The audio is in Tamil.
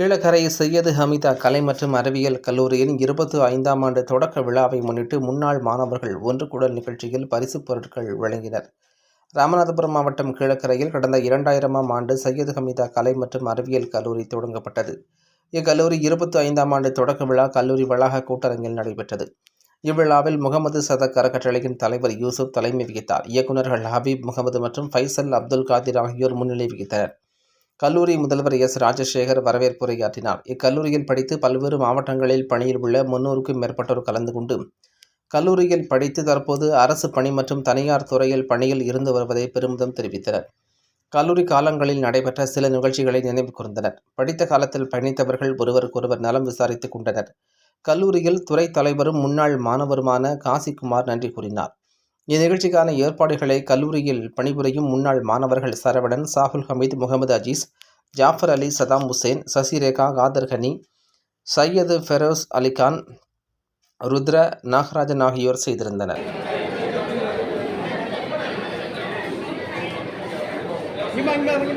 கீழக்கரை சையது ஹமீதா கலை மற்றும் அறிவியல் கல்லூரியின் இருபத்தி ஐந்தாம் ஆண்டு தொடக்க விழாவை முன்னிட்டு முன்னாள் மாணவர்கள் ஒன்று கூடல் நிகழ்ச்சியில் பரிசுப் பொருட்கள் வழங்கினர். ராமநாதபுரம் மாவட்டம் கீழக்கரையில் கடந்த இரண்டாயிரமாம் ஆண்டு சையது ஹமீதா கலை மற்றும் அறிவியல் கல்லூரி தொடங்கப்பட்டது. இக்கல்லூரி இருபத்தி ஐந்தாம் ஆண்டு தொடக்க விழா கல்லூரி வளாக கூட்டரங்கில் நடைபெற்றது. இவ்விழாவில் முகமது சதக் அறக்கட்டளையின் தலைவர் யூசுப் தலைமை வகித்தார். இயக்குநர்கள் ஹபீப் முகமது மற்றும் ஃபைசல் அப்துல் காதிர் ஆகியோர் முன்னிலை வகித்தனர். கல்லூரி முதல்வர் எஸ். ராஜசேகர் வரவேற்புரையாற்றினார் இக்கல்லூரியில் படித்து பல்வேறு மாவட்டங்களில் பணியில் உள்ள முன்னூறுக்கும் மேற்பட்டோர் கலந்து கொண்டு கல்லூரியில் படித்து தற்போது அரசு பணி மற்றும் தனியார் துறையில் பணியில் இருந்து வருவதை பெருமிதம் தெரிவித்தனர். கல்லூரி காலங்களில் நடைபெற்ற சில நிகழ்ச்சிகளை நினைவு கூர்ந்தனர். படித்த காலத்தில் பயணித்தவர்கள் ஒருவருக்கொருவர் நலம் விசாரித்துக் கொண்டனர். கல்லூரியில் துறை தலைவரும் முன்னாள் மாணவருமான காசிக்குமார் நன்றி கூறினார். இந்நிகழ்ச்சிக்கான ஏற்பாடுகளை கல்லூரியில் பணிபுரியும் முன்னாள் மாணவர்கள் சரவணன் சாகுல் ஹமீத் முகமது அஜீஸ் ஜாஃபர் அலி சதாம் ஹுசேன் சசிரேகா காதர் கனி சையது ஃபெரோஸ் அலிகான் ருத்ர நாகராஜன் ஆகியோர் செய்திருந்தனர். இம்மா இங்க இறங்கி